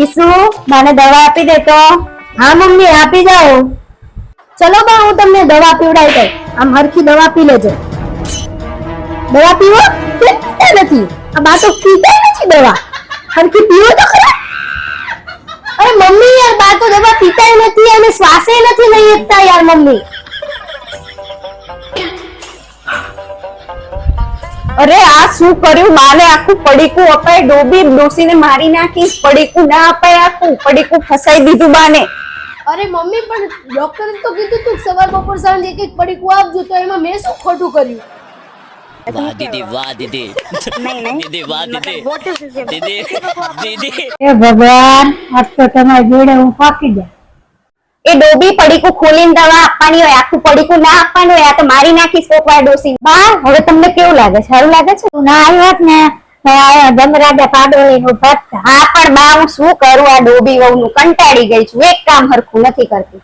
ઈસુ, મને દવા આપી દે તો? હા, મમ્મી, આપી જાઓ. ચલો બા, હું તમને દવા પીવડાવી દઉં. આમ હરખી દવા પી લેજો. દવા પીવો? પીતા નથી? આ બા તો પીતા નથી દવા. હરખી પીવો તો ખરા. અરે મમ્મી, યાર બા તો દવા પીતા નથી અને શ્વાસે નથી લઈ શકતા યાર મમ્મી. અરે આ શું કર્યું? માને આખું પડીકું અપાય ડોબી ડોસીને મારી નાખી પડીકું ના અપાય આખું પડીકું ફસાઈ દીધું બાને. અરે મમ્મી પણ ડોક્ટરે તો કીધું તું સવાર બપોર સાંજ એક એક પડીકું આપજો તો એમાં મેં શું ખોટું કર્યું? વાહ દીદી વાહ દીદી. દીદી વાહ દીદી. દીદી દીદી. એ ભગવાન આજ તો તમારી જોડે હું પાકી ગયા એ ડોબી પડીકું ખોલીને દવા આપવાની હોય, આખું પડીકું ના આપવાનું હોય, આ તો મારી નાખીશ કોકવાર ડોસી બા હવે તમને કેવું લાગે છે? સારું લાગે છે? ના આવ્યો હોત ને જમરાજા પાડોળી નું ભક્ત. હા, પણ બા, હું શું કરું? આ ડોબી વહુ નું કંટાળી ગઈ છું. એક કામ હરખું નથી કરતી.